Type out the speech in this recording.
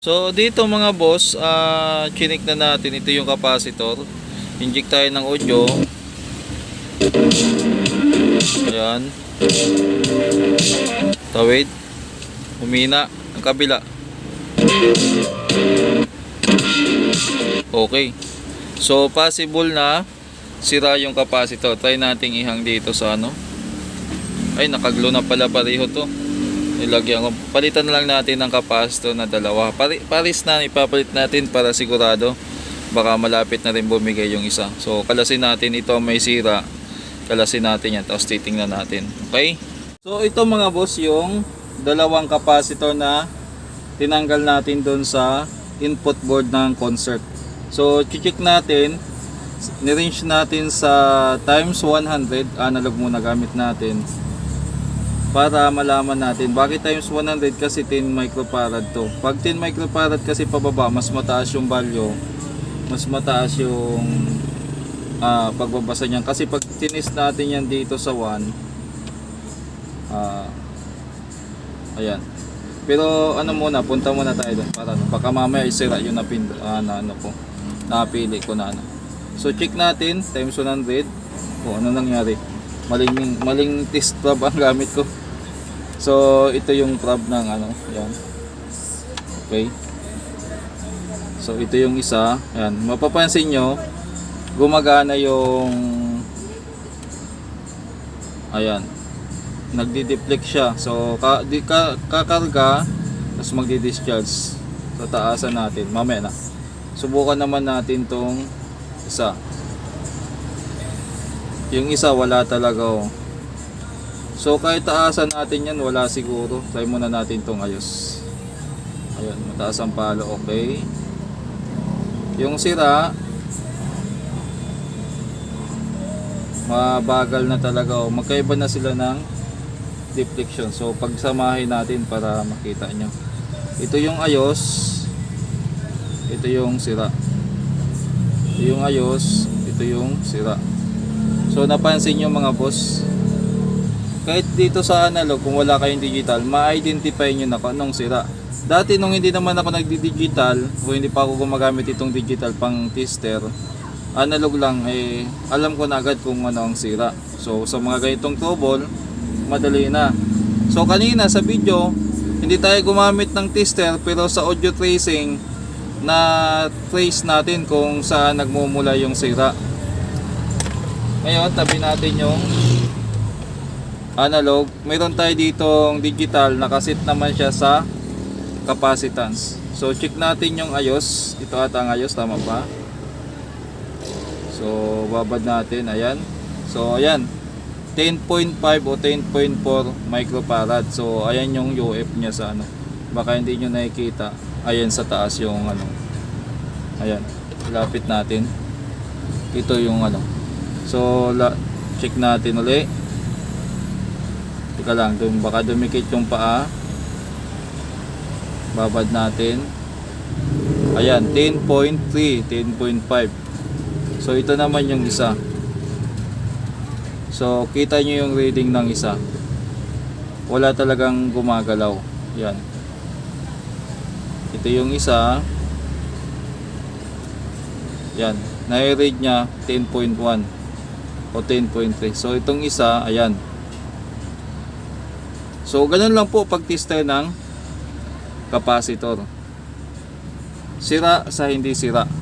So dito mga boss, ah chinik na natin ito yung capacitor. Inject tayo ng audio. Ayan. Tawid. Humina. Ang kabila. Okay. So possible na sira yung capacitor. Try nating ihang dito sa ano. Ay nakaglo na pala pareho to. Ilagyan ko. Palitan na lang natin ng capacitor na dalawa. Pari, paris na ipapalit natin para sigurado. Baka malapit na rin bumigay yung isa. So kalasin natin ito may sira. Kalasin natin yan. Tapos titingnan natin. Okay? So ito mga boss yung dalawang capacitor na tinanggal natin doon sa input board ng concert. So check natin. Nirange natin sa times 100 analog muna gamit natin para malaman natin. Bakit times 100 kasi 10 microfarad to. Pag 10 microfarad kasi pababa mas mataas yung value. Mas mataas yung ah, pagbabasa niyan. Kasi pag tinis natin yan dito sa 1 ah, ayan. Pero ano muna punta muna tayo doon para ano, baka mamaya isira yung napin, ah, na, ano ko napili ko na ano. So check natin times 100 o ano nangyari maling maling test probe ang gamit ko. So ito yung probe ng ano yan. Okay. So ito yung isa. Yan. Mapapansin nyo gumagana yung ayan. Nagdi-deflect siya. So ka, di, ka, kakarga tapos magdi-discharge sa taasan natin. Mamaya na. Subukan naman natin tong isa yung isa wala talaga oh. So kahit taasan natin yan wala siguro. Try muna natin tong ayos. Ayun, mataas ang palo. Okay. Yung sira mabagal na talaga oh. Magkaiba na sila ng deflection. So pagsamahin natin para makita nyo. Ito yung ayos. Ito yung sira. Ito yung ayos. Ito yung sira. So napansin nyo mga boss, kahit dito sa analog kung wala kayong digital, ma-identify nyo na kung anong sira. Dati nung hindi naman ako nagdi-digital, o hindi pa ako gumagamit itong digital pang tester, analog lang, eh, alam ko na agad kung ano ang sira. So sa mga ganitong trouble, madali na. So kanina sa video, hindi tayo gumamit ng tester pero sa audio tracing na trace natin kung saan nagmumula yung sira. Ngayon, tabi natin yung analog. Mayroon tayo ditong digital, nakasit naman siya sa capacitance. So, check natin yung ayos. Ito ata ang ayos, tama pa? So, babad natin. Ayan. So, ayan. 10.5 o 10.4 microfarad. So, ayan yung UF niya sa ano. Baka hindi nyo nakikita. Ayan sa taas yung ano. Ayan. Lapit natin. Ito yung ano. So, la check natin uli. Teka lang, dum baka dumikit yung paa. Babad natin. Ayan, 10.3, 10.5. So, ito naman yung isa. So, kita nyo yung reading ng isa. Wala talagang gumagalaw. Yan. Ito yung isa. Yan. Nai-read niya 10.1 o 10.3. So itong isa, ayan. So ganun lang po pag tester ng capacitor. Sira sa hindi sira.